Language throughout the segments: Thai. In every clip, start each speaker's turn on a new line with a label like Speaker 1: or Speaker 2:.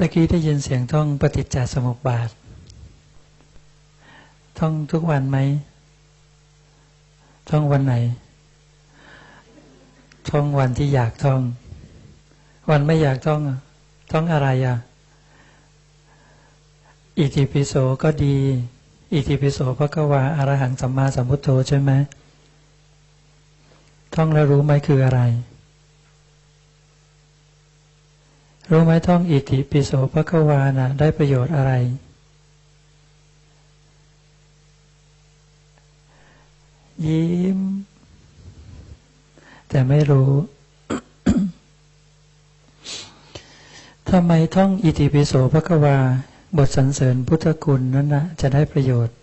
Speaker 1: ตะกี้ได้ยินเสียงท่องปฏิจจสมุปบาท ท่องทุกวันไหม ท่องวันไหน ท่องวันที่อยากท่อง วันไม่อยากท่อง ท่องอะไรอะ อิติปิโสก็ดี อิติปิโสพระกวาอารหังสัมมาสัมพุทโธใช่ไหม ท่องแล้วรู้ไหมคืออะไร รู้ไหมท่องอิติปิโสพระกวานะได้ประโยชน์อะไร ยิ้ม แต่ไม่รู้ทำไมท่องอิติปิโสพระกวา บทสรรเสริญพุทธคุณนั้นนะจะได้ประโยชน์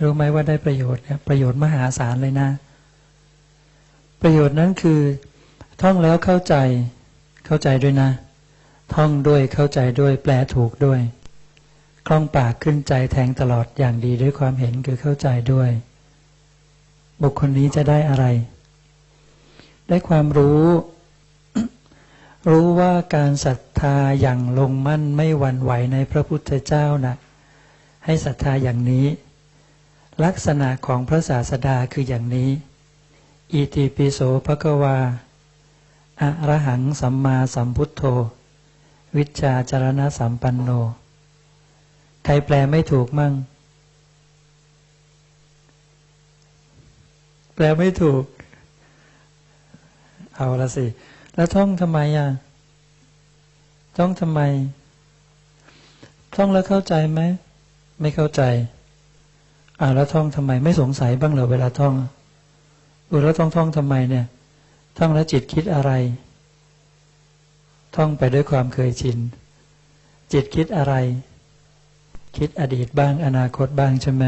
Speaker 1: รู้ไหมว่าได้ประโยชน์เนี่ยประโยชน์มหาศาลเลยนะ ประโยชน์นั้นคือ ท่องแล้วเข้าใจ เข้าใจด้วยนะ ท่องด้วยเข้าใจด้วยแปลถูกด้วย คล่องปากขึ้นใจแทงตลอดอย่างดีด้วยความเห็นคือเข้าใจด้วย บุคคลนี้จะได้อะไร ได้ความรู้ รู้ว่าการศรัทธาอย่างลงมั่นไม่หวั่นไหวในพระพุทธเจ้านะให้ศรัทธาอย่างนี้ ลักษณะของพระศาสดาคืออย่างนี้อิติปิโสภะกวา อะระหังสัมมาสัมพุทโธ วิชาจารณะสัมปันโน ใครแปลไม่ถูกมั่ง แปลไม่ถูก เอาละสิ แล้วท่องทำไมอะ ท่องทำไม ท่องแล้วเข้าใจไหม ไม่เข้าใจ อ่าแล้วท่องทำไม ไม่สงสัยบ้างเหรอเวลาท่องอุแล้วท่องท่องทำไมเนี่ย ท่องแล้วจิตคิดอะไร ท่องไปด้วยความเคยชิน จิตคิดอะไร คิดอดีตบ้างอนาคตบ้างใช่ไหม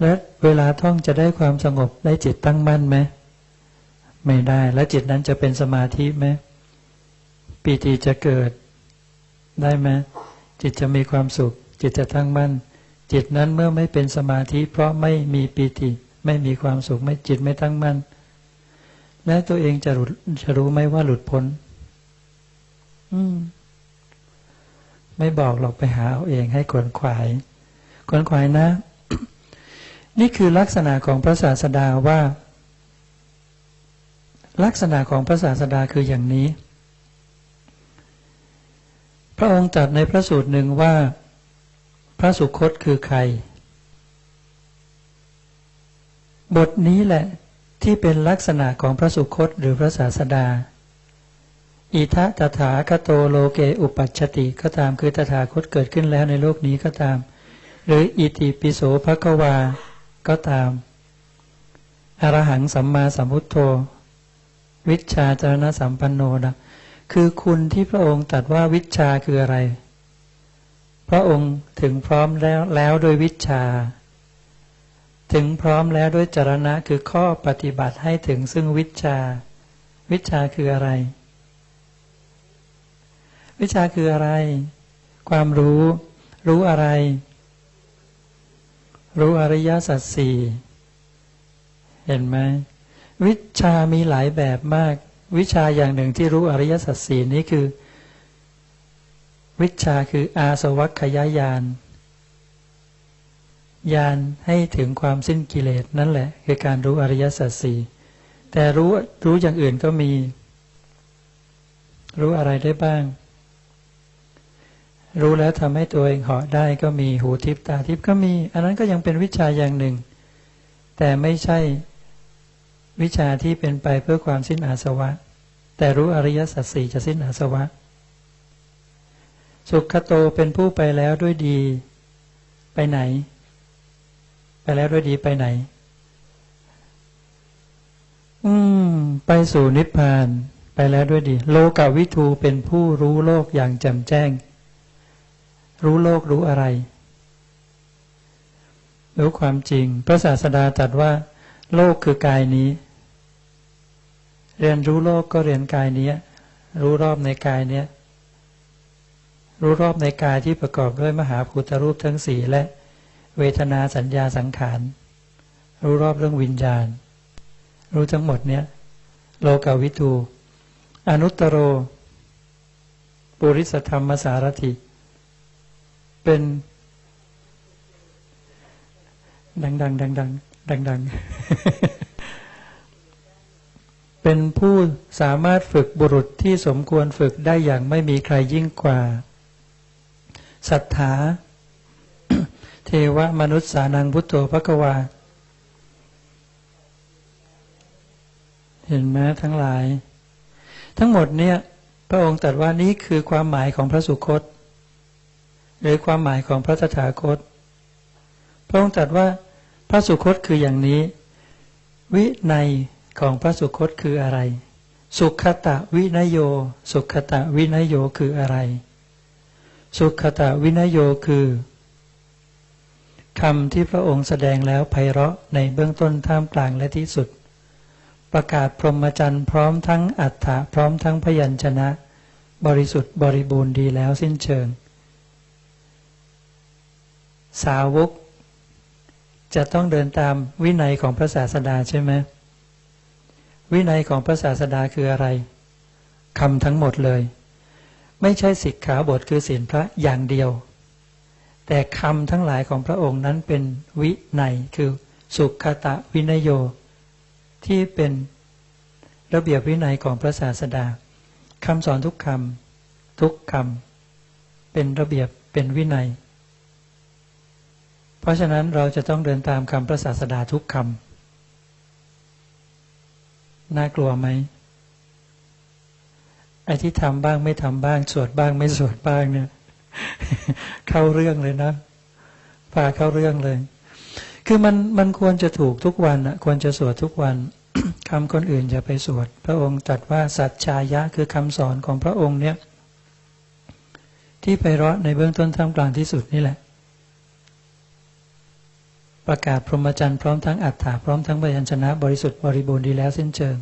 Speaker 1: แล้วเวลาท่องจะได้ความสงบได้จิตตั้งมั่นไหมไม่ได้ แล้วจิตนั้นจะเป็นสมาธิไหมปีติจะเกิด ได้ไหมจิตจะมีความสุข จิตจะตั้งมั่น จิตนั้นเมื่อไม่เป็นสมาธิ เพราะไม่มีปีติ ไม่มีความสุขไม่จิตไม่ตั้งมั่น แล้วตัวเองจะรู้จะรู้ไหมว่าหลุดพ้น อืม ไม่บอกหรอกไปหาเอาเองให้ขวนขวาย ขวนขวายนะ นี่คือลักษณะของพระศาสดาว่า ลักษณะของพระศาสดาคืออย่างนี้ พระองค์ตรัสในพระสูตรหนึ่งว่า พระสุคตคือใคร บทนี้แหละ ที่เป็นลักษณะของพระสุคตหรือพระศาสดา อิทะตถาคโตโลเกอุปัชติก็ตามคือตถาคตเกิดขึ้นแล้วในโลกนี้ก็ตาม หรืออิติปิโสภควา ก็ตาม อรหังสัมมาสัมพุทโธ วิชาจารณสัมปันโนนะคือคุณที่พระองค์ตรัสว่าวิชาคืออะไร พระองค์ถึงพร้อมแล้วแล้วโดยวิชา ถึงพร้อมแล้วด้วยจารณะคือข้อปฏิบัติให้ถึงซึ่งวิชา วิชาคืออะไร วิชาคืออะไร ความรู้ รู้อะไร รู้อริยสัจสี่เห็นไหมวิชามีหลายแบบมาก วิชาอย่างหนึ่งที่รู้อริยสัจสี่นี้คือ วิชาคืออาสวัคยายาน ยานให้ถึงความสิ้นกิเลสนั่นแหละ คือการรู้อริยสัจสี่แต่รู้รู้อย่างอื่นก็มี รู้อะไรได้บ้าง รู้แล้วทำให้ตัวเองเหาะได้ก็มีหูทิพตาทิพก็มี อันนั้นก็ยังเป็นวิชาอย่างหนึ่ง แต่ไม่ใช่วิชาที่เป็นไปเพื่อความสิ้นอาสวะ แต่รู้อริยสัจสี่จะสิ้นอาสวะ สุขโตเป็นผู้ไปแล้วด้วยดี ไปไหน ไปแล้วด้วยดีไปไหน อืม ไปสู่นิพพาน ไปแล้วด้วยดี โลกวิทูเป็นผู้รู้โลกอย่างแจ่มแจ้ง รู้โลกรู้อะไร รู้ความจริง พระศาสดาตรัสว่า โลกคือกายนี้ เรียนรู้โลกก็เรียนกายนี้ รู้รอบในกายเนี้ยรู้รอบในกายที่ประกอบด้วยมหาภูตรูปทั้งสี่และ เวทนาสัญญาสังขาร รู้รอบเรื่องวิญญาณ รู้ทั้งหมดเนี้ยโลกาวิทูอนุตตโร ปุริสธรรมสารถิ เป็นดังดังดังดังดังดังเป็นผู้สามารถฝึกบุรุษที่สมควรฝึกได้อย่างไม่มีใครยิ่งกว่าศรัทธา เทวมนุษย์สานังพุทโธพระกวา เห็นไหมทั้งหลาย ทั้งหมดเนี่ย พระองค์ตรัสว่านี้คือความหมายของพระสุคต หรือความหมายของพระตถาคต พระองค์ตรัสว่าพระสุคตคืออย่างนี้ วิในของพระสุคตคืออะไร สุขตะวินโย สุขตะวินโยคืออะไร สุขตะวินโยคือ คำที่พระองค์แสดงแล้วไพเราะในเบื้องต้นท่ามกลางและที่สุด ประกาศพรหมจรรย์พร้อมทั้งอัฏฐะพร้อมทั้งพยัญชนะ บริสุทธิ์บริบูรณ์ดีแล้วสิ้นเชิง สาวก จะต้องเดินตามวินัยของพระศาสดาใช่ไหมวินัยของพระศาสดาคืออะไรคำทั้งหมดเลย ไม่ใช่สิกขาบทคือศีลพระอย่างเดียว แต่คำทั้งหลายของพระองค์นั้นเป็นวินัยคือสุขตะวินโย ที่เป็นระเบียบวินัยของพระศาสดาคำสอนทุกคำทุกคำเป็นระเบียบเป็นวินัย เพราะฉะนั้นเราจะต้องเดินตามคำพระศาสดาทุกคำน่ากลัวไหมไอ้ที่ทำบ้างไม่ทำบ้าง สวดบ้างไม่สวดบ้างเนี่ย เข้าเรื่องเลยนะพาเข้าเรื่องเลย คือมันมันควรจะถูกทุกวันอะควรจะสวดทุกวันคำคนอื่นจะไปสวด พระองค์ตรัสว่าสัจชายะคือคำสอนของพระองค์เนี่ย ที่ไปเราะในเบื้องต้นท่ามกลางที่สุดนี่แหละ ประกาศพรหมจรรย์พร้อมทั้งอัฏฐาพร้อมทั้งพยัญชนะบริสุทธิ์บริบูรณ์ดีแล้วสิ้นเชิง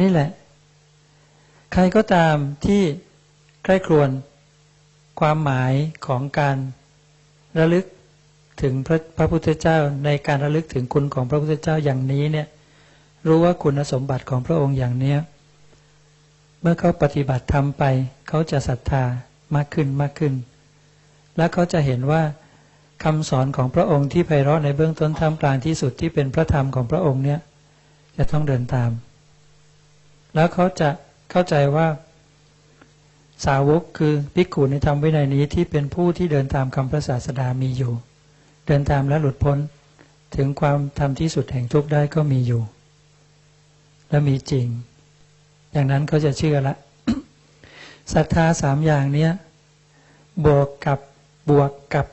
Speaker 1: นี่แหละ ใครก็ตามที่ใคร่ครวญ ความหมายของการระลึกถึงพระพระพุทธเจ้าในการระลึกถึงคุณของพระพุทธเจ้าอย่างนี้เนี่ยรู้ว่าคุณสมบัติของพระองค์อย่างเนี้ยเมื่อเขาปฏิบัติทำไป เขาจะศรัทธามากขึ้นมากขึ้น และเขาจะเห็นว่าคำสอนของพระองค์ที่ไพเราะในเบื้องต้นท่ามกลางที่สุดที่เป็นพระธรรมของพระองค์เนี่ยจะต้องเดินตาม แล้วเขาจะเข้าใจว่า สาวกคือภิกขุในธรรมวินัยนี้ที่เป็นผู้ที่เดินตามคำพระศาสดามีอยู่ เดินตามและหลุดพ้นถึงความทำที่สุดแห่งทุกข์ได้ก็มีอยู่ และมีจริง อย่างนั้นเขาจะเชื่อละศรัทธาสามอย่างเนี้ยบวกกับบวกกับ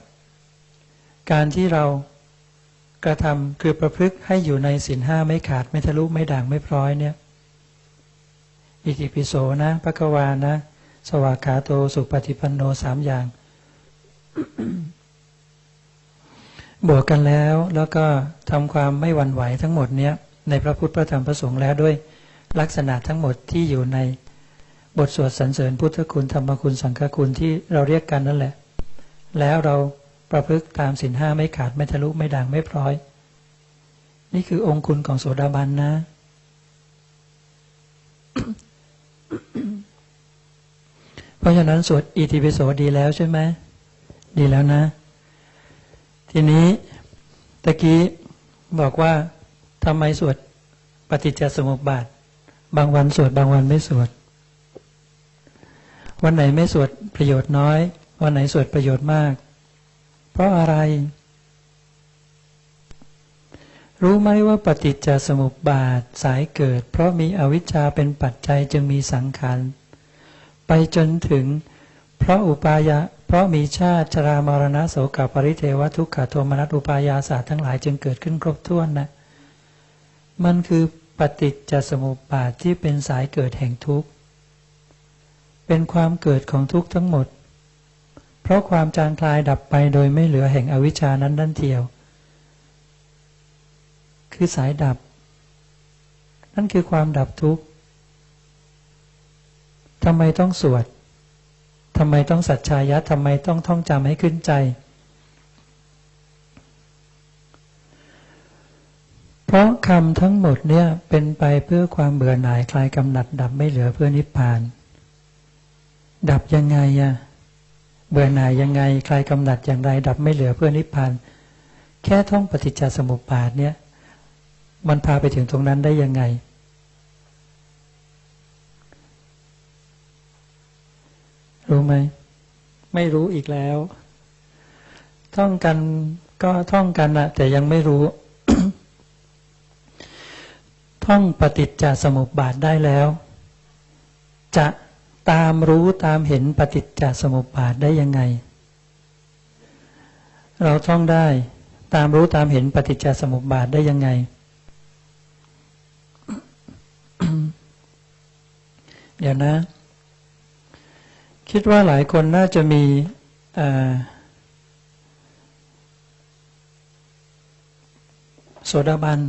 Speaker 1: การที่เรากระทำคือประพฤติให้อยู่ในศีลห้าไม่ขาดไม่ทะลุไม่ด่างไม่พร้อยเนี่ยอิติปิโสนะพระกวานะ สวากขาโตสุปฏิปันโนสามอย่าง บวกกันแล้วแล้วก็ทำความไม่หวั่นไหวทั้งหมดเนี้ยในพระพุทธพระธรรมพระสงฆ์แล้วด้วยลักษณะทั้งหมดที่อยู่ในบทสวดสรรเสริญพุทธคุณธรรมคุณสังฆคุณที่เราเรียกกันนั่นแหละ แล้วเราประพฤติตามสินห้าไม่ขาดไม่ทะลุไม่ด่างไม่พร้อย นี่คือองค์คุณของโสดาบันนะ เพราะฉะนั้นสวดอิติปิโสดีแล้วใช่ไหมดีแล้วนะ ทีนี้ตะกี้บอกว่าทำไมสวดปฏิจจสมุปบาท บางวันสวดบางวันไม่สวด วันไหนไม่สวดประโยชน์น้อย วันไหนสวดประโยชน์มาก เพราะอะไร รู้ไหมว่าปฏิจจสมุปบาทสายเกิด เพราะมีอวิชชาเป็นปัจจัยจึงมีสังขาร ไปจนถึง เพราะอุปายะเพราะมีชาติชรามรณะโสกปริเทวทุกขโทมนัสอุปายาศาสตร์ทั้งหลายจึงเกิดขึ้นครบถ้วนนะมันคือปฏิจจสมุปบาทที่เป็นสายเกิดแห่งทุกข์เป็นความเกิดของทุกข์ทั้งหมด เพราะความจางคลายดับไปโดยไม่เหลือแห่งอวิชานั้นนั่นเทียว คือสายดับ นั่นคือความดับทุกข์ ทำไมต้องสวดทำไมต้องสัจชายะทำไมต้องท่องจำให้ขึ้นใจ เพราะคำทั้งหมดเนี่ยเป็นไปเพื่อความเบื่อหน่ายคลายกำหนัด ดับไม่เหลือเพื่อนิพพาน ดับยังไงอะเบื่อหน่ายยังไงคลายกำหนัดอย่างไร ดับไม่เหลือเพื่อนิพพาน แค่ท่องปฏิจจสมุปบาทเนี่ย มันพาไปถึงตรงนั้นได้ยังไง รู้ไหม ไม่รู้อีกแล้ว ท่องกันก็ท่องกันนะแต่ยังไม่รู้ ท่องปฏิจจสมุปบาทได้แล้ว จะตามรู้ตามเห็นปฏิจจสมุปบาทได้ยังไง เราท่องได้ ตามรู้ตามเห็นปฏิจจสมุปบาทได้ยังไง เดี๋ยวนะ คิดว่าหลายคนน่าจะมีโสดาบัน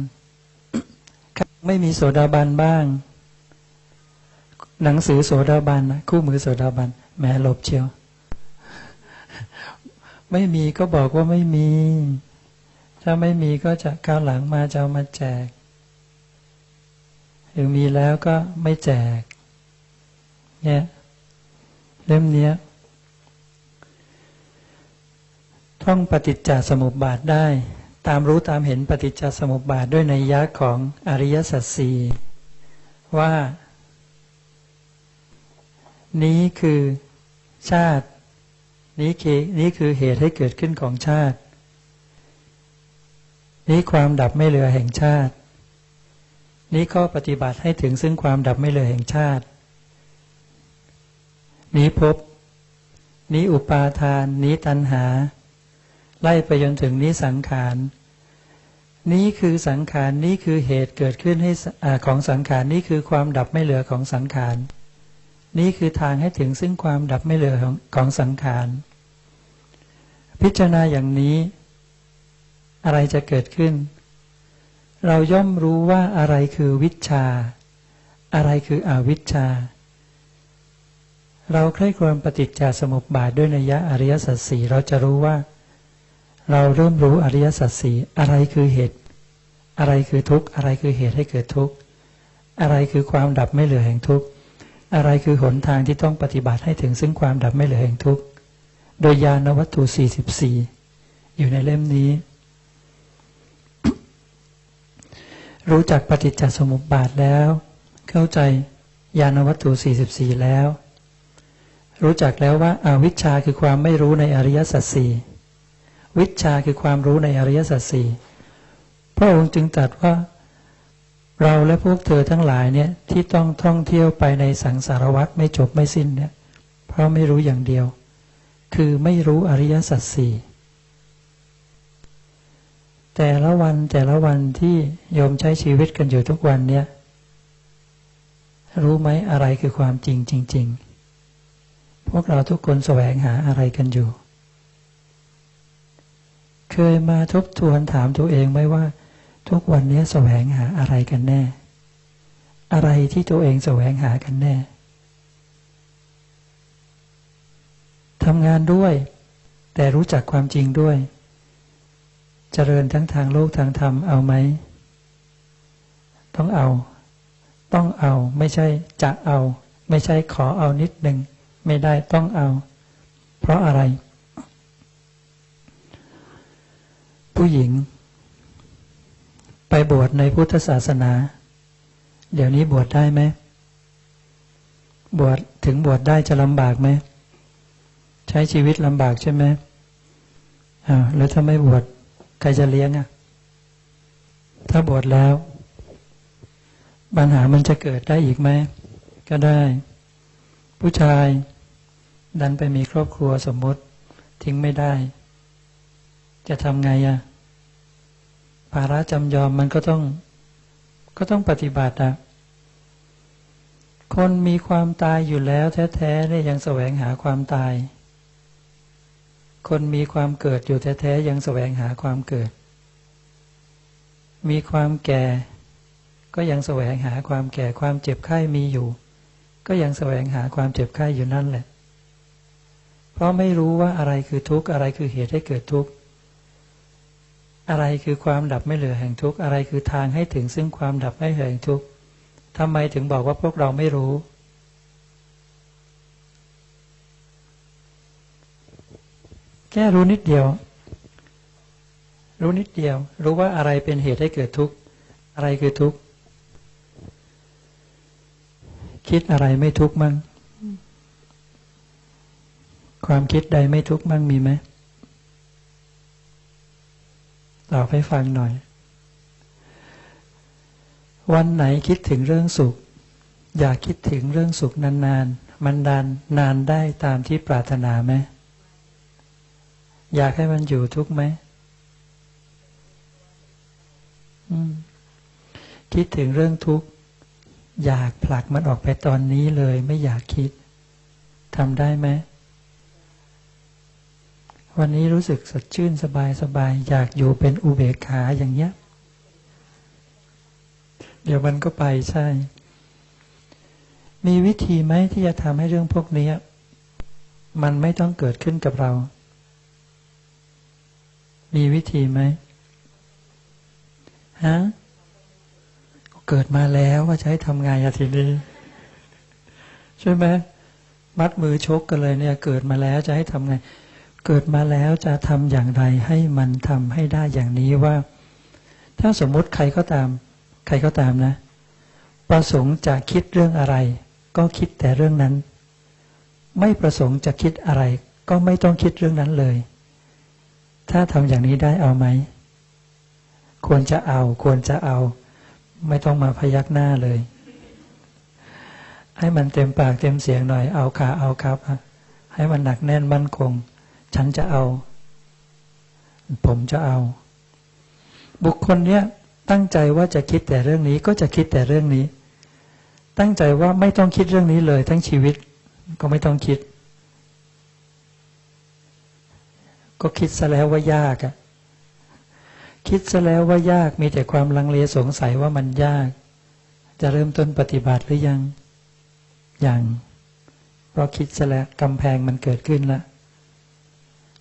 Speaker 1: ไม่มีโสดาบันบ้าง หนังสือโสดาบันนะคู่มือโสดาบันแม่ลบเชียว ไม่มีก็บอกว่าไม่มี ถ้าไม่มีก็จะก้าวหลังมาจะเอามาแจกหรือมีแล้วก็ไม่แจก เนี่ย เล่มนี้ท่องปฏิจจสมุปบาทได้ ตามรู้ตามเห็นปฏิจจสมุปบาทด้วยในยักษ์ของอริยสัจสี่ว่า นี้คือชาติ นี้คือนี้คือเหตุให้เกิดขึ้นของชาติ นี้ความดับไม่เหลือแห่งชาติ นี้ข้อปฏิบัติให้ถึงซึ่งความดับไม่เหลือแห่งชาติ นี้พบนี้อุปาทานนี้ตัณหา ไล่ไปจนถึงนี้สังขารนี้คือสังขารนี้คือเหตุเกิดขึ้นให้ของสังขารนี้คือความดับไม่เหลือของสังขารนี่คือทางให้ถึงซึ่งความดับไม่เหลือของของสังขารพิจารณาอย่างนี้ อะไรจะเกิดขึ้น เราย่อมรู้ว่าอะไรคือวิชา อะไรคืออวิชชา เราใคร่ควญปฏิจจสมุปบาทด้วยนัยะอริยสัจสีเราจะรู้ว่า เราเริ่มรู้อริยสัจสีอะไรคือเหตุ อะไรคือทุกข์อะไรคือเหตุให้เกิดทุกข์อะไรคือความดับไม่เหลือแห่งทุกข์อะไรคือหนทางที่ต้องปฏิบัติให้ถึงซึ่งความดับไม่เหลือแห่งทุกข์โดยยานวัตถุ 44 อยู่ในเล่มนี้ รู้จักปฏิจจสมุปบาทแล้ว เข้าใจยานวัตถุ 44 แล้ว รู้จักแล้วว่าอาวิชชาคือความไม่รู้ในอริยสัจสี่วิชาคือความรู้ในอริยสัจสี่พระองค์จึงตรัสว่า เราและพวกเธอทั้งหลายเนี่ยที่ต้องท่องเที่ยวไปในสังสารวัฏไม่จบไม่สิ้นเนี่ยเพราะไม่รู้อย่างเดียว คือไม่รู้อริยสัจสี่แต่ละวันแต่ละวันที่โยมใช้ชีวิตกันอยู่ทุกวันเนี่ยรู้ไหมอะไรคือความจริงจริง ๆ พวกเราทุกคนแสวงหาอะไรกันอยู่ เคยมาทบทวนถามตัวเองไหมว่า ทุกวันนี้แสวงหาอะไรกันแน่ อะไรที่ตัวเองแสวงหากันแน่ทำงานด้วย แต่รู้จักความจริงด้วย เจริญทั้งทางโลกทางธรรมเอาไหม ต้องเอา ต้องเอาไม่ใช่จะเอา ไม่ใช่ขอเอานิดหนึ่ง ไม่ได้ต้องเอา เพราะอะไร ผู้หญิง ไปบวชในพุทธศาสนา เดี๋ยวนี้บวชได้ไหมบวชถึงบวชได้จะลำบากไหม ใช้ชีวิตลำบากใช่ไหมอ้าวแล้วถ้าไม่บวชใครจะเลี้ยงอะ ถ้าบวชแล้ว ปัญหามันจะเกิดได้อีกไหม ก็ได้ ผู้ชาย ดันไปมีครอบครัวสมมติทิ้งไม่ได้ จะทำไงอะภาระจำยอมมันก็ต้อง ก็ต้องปฏิบัติอะคนมีความตายอยู่แล้วแท้ๆเนี่ยยังแสวงหาความตาย คนมีความเกิดอยู่แท้ๆยังแสวงหาความเกิด มีความแก่ ก็ยังแสวงหาความแก่ความเจ็บไข้มีอยู่ ก็ยังแสวงหาความเจ็บไข้อยู่นั่นแหละ เพราะไม่รู้ว่าอะไรคือทุกข์อะไรคือเหตุให้เกิดทุกข์อะไรคือความดับไม่เหลือแห่งทุกข์อะไรคือทางให้ถึงซึ่งความดับไม่เหลือแห่งทุกข์ทำไมถึงบอกว่าพวกเราไม่รู้ แค่รู้นิดเดียว รู้นิดเดียว รู้ว่าอะไรเป็นเหตุให้เกิดทุกข์อะไรคือทุกข์คิดอะไรไม่ทุกข์มั่ง ความคิดใดไม่ทุกข์มั่งมีไหมตอบให้ฟังหน่อย วันไหนคิดถึงเรื่องสุข อยากคิดถึงเรื่องสุขนานๆ มันดานนานได้ตามที่ปรารถนาไหมอยากให้มันอยู่ทุกไหมคิดถึงเรื่องทุกข์ อยากผลักมันออกไปตอนนี้เลย ไม่อยากคิดทำได้ไหม วันนี้รู้สึกสดชื่นสบายสบายอยากอยู่เป็นอุเบกขาอย่างเงี้ย เดี๋ยวมันก็ไปใช่ มีวิธีไหมที่จะทำให้เรื่องพวกนี้มันไม่ต้องเกิดขึ้นกับเรา มีวิธีไหมฮะเกิดมาแล้วว่าจะให้ทำงานอาทีนี้ใช่ไหมมัดมือชกกันเลยเนี่ย เกิดมาแล้วจะให้ทำไง เกิดมาแล้วจะทำอย่างไรให้มันทำให้ได้อย่างนี้ว่า ถ้าสมมุติใครก็ตาม ใครก็ตามนะ ประสงค์จะคิดเรื่องอะไร ก็คิดแต่เรื่องนั้น ไม่ประสงค์จะคิดอะไร ก็ไม่ต้องคิดเรื่องนั้นเลย ถ้าทำอย่างนี้ได้เอาไหม ควรจะเอา ควรจะเอา ไม่ต้องมาพยักหน้าเลย ให้มันเต็มปากเต็มเสียงหน่อย เอาค่ะเอาครับ ให้มันหนักแน่นมั่นคง ฉันจะเอา ผมจะเอา บุคคลเนี้ยตั้งใจว่าจะคิดแต่เรื่องนี้ก็จะคิดแต่เรื่องนี้ ตั้งใจว่าไม่ต้องคิดเรื่องนี้เลย ทั้งชีวิตก็ไม่ต้องคิด ก็คิดซะแล้วว่ายากอะคิดซะแล้วว่ายากมีแต่ความลังเลสงสัยว่ามันยาก จะเริ่มต้นปฏิบัติหรือยังยังเพราะคิดซะแล้วกำแพงมันเกิดขึ้นแล้ว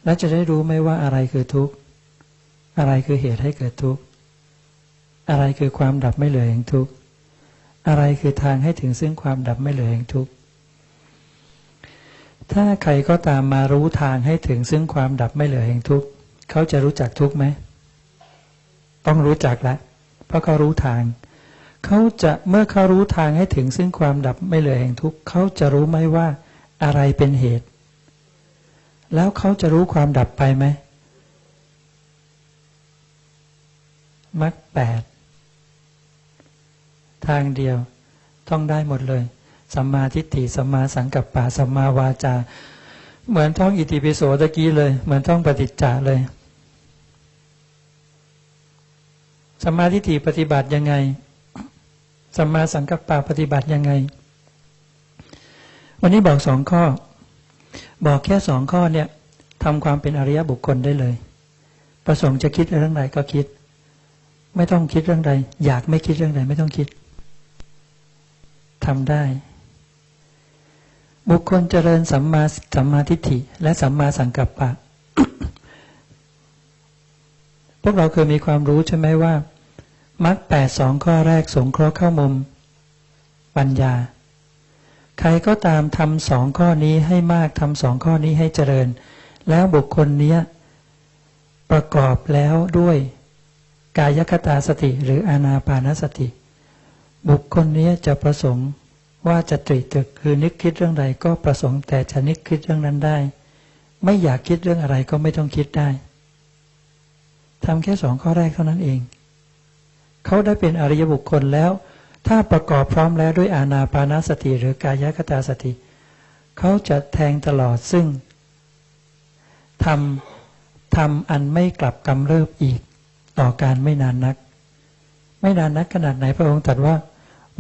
Speaker 1: แล้วจะได้รู้ไหมว่าอะไรคือทุกข์ อะไรคือเหตุให้เกิดทุกข์ อะไรคือความดับไม่เหลือแห่งทุกข์ อะไรคือทางให้ถึงซึ่งความดับไม่เหลือแห่งทุกข์ ถ้าใครก็ตามมารู้ทางให้ถึงซึ่งความดับไม่เหลือแห่งทุกข์ เขาจะรู้จักทุกข์ไหม ต้องรู้จักล้วเพราะเขารู้ทาง เขาจะเมื่อเขารู้ทางให้ถึงซึ่งความดับไม่เหลือแห่งทุกข์ เขาจะรู้ไหมว่าอะไรเป็นเหตุ แล้วเขาจะรู้ความดับไปไหมมรรคแปดทางเดียวต้องได้หมดเลยสัมมาทิฏฐิสัมมาสังกัปปะสัมมาวาจา เหมือนท่องอิติปิโสตะกี้เลย เหมือนท่องปฏิจจาเลยสัมมาทิฏฐิปฏิบัติยังไงสัมมาสังกัปปะปฏิบัติยังไง วันนี้บอกสองข้อ บอกแค่สองข้อเนี่ยทำความเป็นอริยบุคคลได้เลย ประสงค์จะคิดเรื่องใดก็คิด ไม่ต้องคิดเรื่องใด อยากไม่คิดเรื่องใดไม่ต้องคิดทำได้ บุคคลเจริญสัมมาสัมมาทิฏฐิ และสัมมาสังกัปปะ พวกเราเคยมีความรู้ใช่ไหมว่ามรรคแปดสองข้อแรกสงเคราะห์เข้ามุม ปัญญา ใครก็ตามทำสองข้อนี้ให้มากทำสองข้อนี้ให้เจริญ แล้วบุคคลนี้ประกอบแล้วด้วยกายคตาสติหรืออานาปานสติ บุคคลนี้จะประสงค์ว่าจะตรีตึกคือนึกคิดเรื่องใดก็ประสงค์แต่จะนึกคิดเรื่องนั้นได้ ไม่อยากคิดเรื่องอะไรก็ไม่ต้องคิดได้ทำแค่สองข้อแรกเท่านั้นเอง เขาได้เป็นอริยบุคคลแล้ว ถ้าประกอบพร้อมแล้วด้วยอาณาปานาสติหรือกายคตาสติ เขาจะแทงตลอดซึ่งทำทำอันไม่กลับกำเริบอีก ต่อการไม่นานนัก ไม่นานนักขนาดไหนพระองค์ตรัสว่า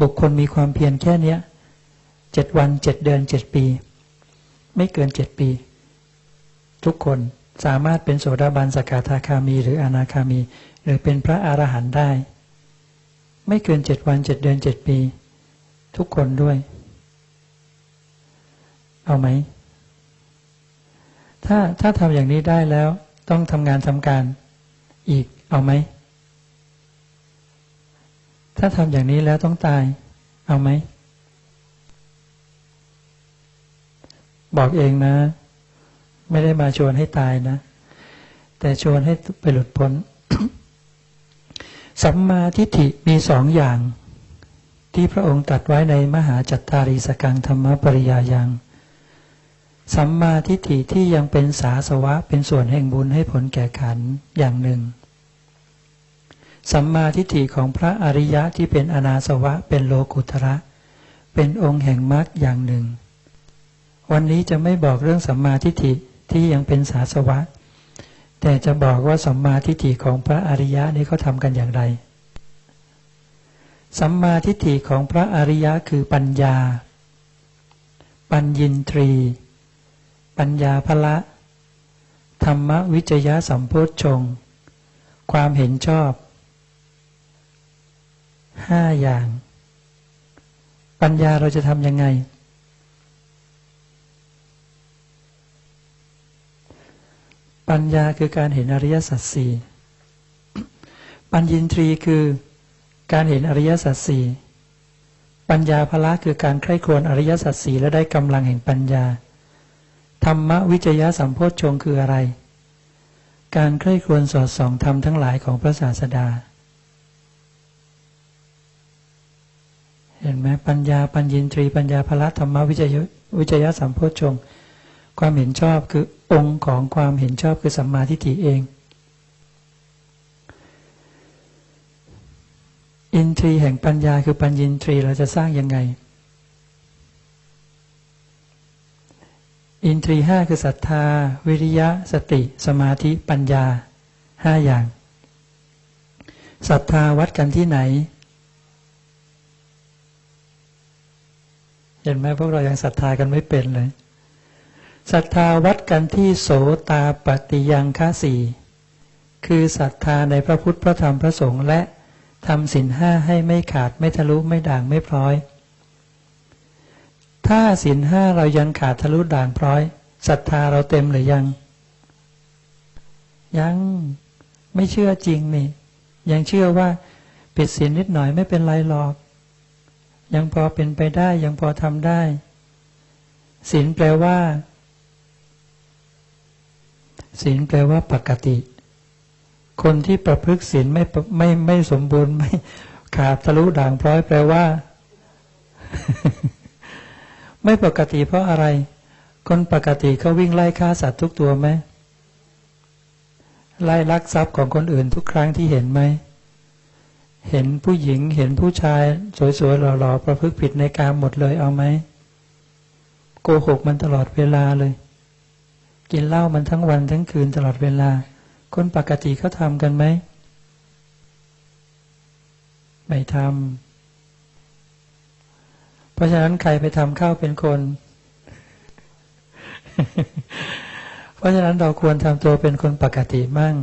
Speaker 1: บุคคลมีความเพียรแค่เนี้ยเจ็ดวันเจ็ดเดือนเจ็ดปี ไม่เกินเจ็ดปี ทุกคนสามารถเป็นโสดาบันสกาธาคามี หรืออนาคามี หรือเป็นพระอรหันต์ได้ ไม่เกินเจ็ดวันเจ็ดเดือนเจ็ดปี ทุกคนด้วย เอาไหม ถ้าถ้าทำอย่างนี้ได้แล้ว ต้องทำงานทำการอีกเอาไหม ถ้าทำอย่างนี้แล้วต้องตาย เอาไหม บอกเองนะ ไม่ได้มาชวนให้ตายนะ แต่ชวนให้ไปหลุดพ้น สัมมาทิฏฐิมีสองอย่าง ที่พระองค์ตรัสไว้ในมหาจัตตารีสกังธรรมปริยายังสัมมาทิฏฐิที่ยังเป็นสาสวะเป็นส่วนแห่งบุญให้ผลแก่ขันอย่างหนึ่ง สัมมาทิฏฐิของพระอริยะที่เป็นอนาสวะเป็นโลกุตระ เป็นองค์แห่งมรรคอย่างหนึ่ง วันนี้จะไม่บอกเรื่องสัมมาทิฏฐิที่ยังเป็นสาสวะ แต่จะบอกว่าสัมมาทิฏฐิของพระอริยะนี้เขาทำกันอย่างไร สัมมาทิฏฐิของพระอริยะคือปัญญา ปัญญินทรี ปัญญาภละ ธรรมวิจยะสัมโพชฌงความเห็นชอบห้าอย่าง ปัญญาเราจะทำยังไง ปัญญาคือการเห็นอริยสัจสี่ปัญญินทรีคือการเห็นอริยสัจสี่ปัญญาภละคือการใคร่ครวญอริยสัจสี่และได้กำลังแห่งปัญญา ธรรมวิจยะสัมโพชฌงคืออะไร การใคร่ครวญสอดส่องธรรมทั้งหลายของพระศาสดา เห็นไหมปัญญาปัญญินทรี ปัญญาพละธรรมวิจยวิจยะสัมโพชฌงความเห็นชอบคือ องค์ของความเห็นชอบคือสัมมาทิฏฐิเอง อินทรีแห่งปัญญาคือปัญญินทรีเราจะสร้างยังไง อินทรีห้าคือศรัทธา วิริยะ สติ สมาธิปัญญาห้าอย่างศรัทธาวัดกันที่ไหน เห็นไหมพวกเรายังศรัทธากันไม่เป็นเลย ศรัทธาวัดกันที่โสตาปฏิยังฆาสีคือศรัทธาในพระพุทธพระธรรมพระสงฆ์และทำสินห้าให้ไม่ขาดไม่ทะลุไม่ด่างไม่พร้อย ถ้าศีลห้าเรายังขาดทะลุด่างพร้อยศรัทธาเราเต็มหรือยัง ยังไม่เชื่อจริงนี่ยังเชื่อว่าปิดศีลนิดหน่อยไม่เป็นไรหรอก ยังพอเป็นไปได้ยังพอทำได้ศีลแปลว่า ศีลแปลว่าปกติ คนที่ประพฤติศีลไม่ไม่ไม่สมบูรณ์ไม่ขาดทะลุด่างพร้อยแปลว่า ไม่ปกติเพราะอะไร คนปกติเขาวิ่งไล่ฆ่าสัตว์ทุกตัวไหมไล่ลักทรัพย์ของคนอื่นทุกครั้งที่เห็นไหม เห็นผู้หญิงเห็นผู้ชายสวยๆหล่อๆประพฤติผิดในการหมดเลยเอาไหมโกหกมันตลอดเวลาเลย กินเหล้ามันทั้งวันทั้งคืนตลอดเวลา คนปกติเขาทำกันไหมไม่ทำเพราะฉะนั้นใครไปทำข้าวเป็นคน เพราะฉะนั้นเราควรทำตัวเป็นคนปกติมั่ง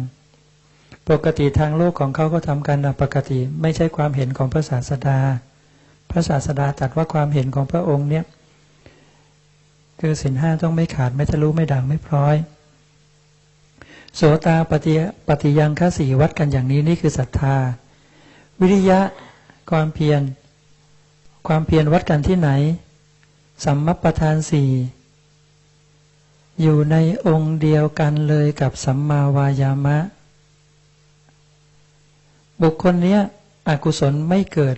Speaker 1: ปกติทางโลกของเขาก็ทำกันปกติ ไม่ใช่ความเห็นของพระศาสดา พระศาสดาตรัสว่าความเห็นของพระองค์เนี่ย คือสินห้าต้องไม่ขาดไม่ทะลุไม่ด่างไม่พร้อย โสตาปฏิปฏิยังคสีวัดกันอย่างนี้นี่คือศรัทธา วิริยะความเพียรความเพียรวัดกันที่ไหน สัมมัปทานสี่อยู่ในองค์เดียวกันเลยกับสัมมาวายามะ บุคคลเนี้ยอกุศลไม่เกิด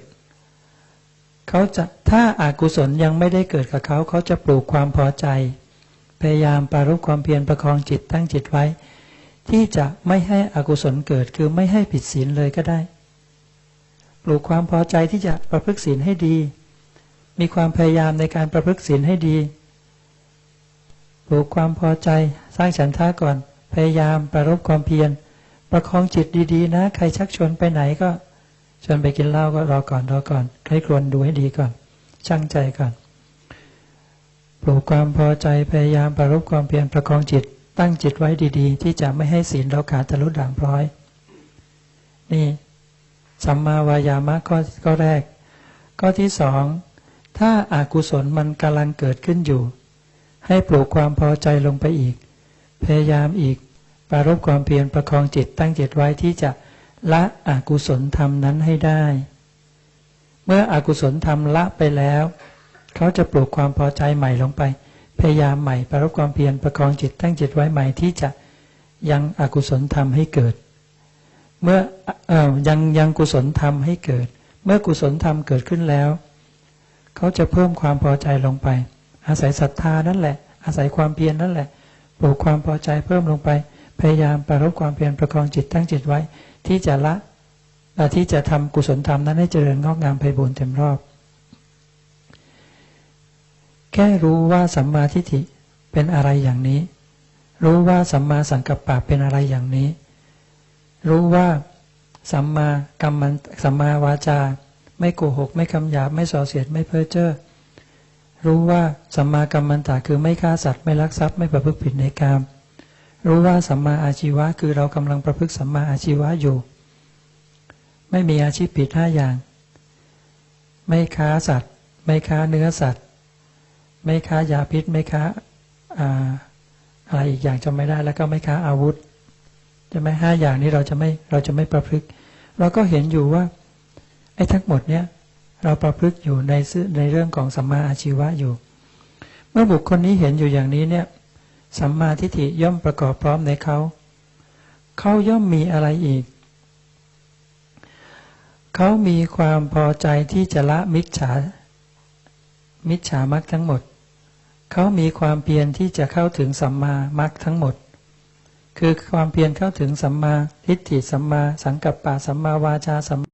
Speaker 1: เขาจะถ้าอากุศลยังไม่ได้เกิดกับเขาเขาจะปลูกความพอใจ พยายามปรารบความเพียรประคองจิตตั้งจิตไว้ ที่จะไม่ให้อกุศลเกิดคือไม่ให้ผิดศีลเลยก็ได้ ปลูกความพอใจที่จะประพฤกศีลให้ดี มีความพยายามในการประพฤกศีลให้ดีปลูกความพอใจสร้างฉันทาก่อน พยายามประรบความเพียร ประคองจิตดีๆ นะ ใครชักชวนไปไหนก็ ชวนไปกินเหล้าก็รอก่อนรอก่อนใครครวนดูให้ดีก่อน ช่างใจก่อน ปลูกความพอใจพยายามประรบความเพียรประคองจิต ตั้งจิตไว้ดีๆ ที่จะไม่ให้ศีลเราขาดทะลุด่างพร้อย นี่สัมมาวายามะข้อข้อแรกข้อที่สองถ้าอากุศลมันกำลังเกิดขึ้นอยู่ ให้ปลูกความพอใจลงไปอีก พยายามอีก ปรารบความเพียรประคองจิตตั้งจิตไว้ที่จะ ละอกุศลธรรมนั้นให้ได้ เมื่ออกุศลธรรมละไปแล้ว เขาจะปลูกความพอใจใหม่ลงไป พยายามใหม่ประรบความเพียรประคองจิตตั้งจิตไว้ใหม่ที่จะยังอกุศลธรรมให้เกิด เมื่อออยังยังกุศลธรรมให้เกิด เมื่อกุศลธรรมเกิดขึ้นแล้ว เขาจะเพิ่มความพอใจลงไป อาศัยศรัทธานั่นแหละ อาศัยความเพียรนั่นแหละ ปลูกความพอใจเพิ่มลงไป พยายามประรบความเพียรประคองจิตตั้งจิตไว้ ที่จะละอ่อที่จะทำกุศลธรรมนั้นให้เจริญงอกงามไปบูรณ์เต็มรอบ แค่รู้ว่าสัมมาทิฏฐิเป็นอะไรอย่างนี้ รู้ว่าสัมมาสังกัปปะเป็นอะไรอย่างนี้ รู้ว่าสัมมากรรมันสัมมาวาจา ไม่โกหก ไม่คำหยาบไม่ส่อเสียดไม่เพ้อเจ้อรู้ว่าสัมมากัมมันตะคือไม่ฆ่าสัตว์ไม่ลักทรัพย์ไม่ประพฤติผิดในกาม รู้ว่าสัมมาอาชีวะคือเรากำลังประพฤติสัมมาอาชีวะอยู่ ไม่มีอาชีพผิดห้าอย่าง ไม่ค้าสัตว์ ไม่ค้าเนื้อสัตว์ ไม่ค้ายาพิษ ไม่ค้าอ่าอะไรอีกอย่างจำไม่ได้ แล้วก็ไม่ค้าอาวุธใช่ไหมห้าอย่างนี้เราจะไม่เราจะไม่ประพฤติเราก็เห็นอยู่ว่าไอ้ทั้งหมดเนี้ยเราประพฤติอยู่ในในเรื่องของสัมมาอาชีวะอยู่ เมื่อบุคคลนี้เห็นอยู่อย่างนี้เนี่ย สัมมาทิฏฐิย่อมประกอบพร้อมในเขา เขาย่อมมีอะไรอีก เขามีความพอใจที่จะละมิจฉา มิจฉามรรคทั้งหมด เขามีความเพียรที่จะเข้าถึงสัมมามรรคทั้งหมด คือความเพียรเข้าถึงสัมมาทิฏฐิสัมมาสังกัปปะสัมมาวาจาสัม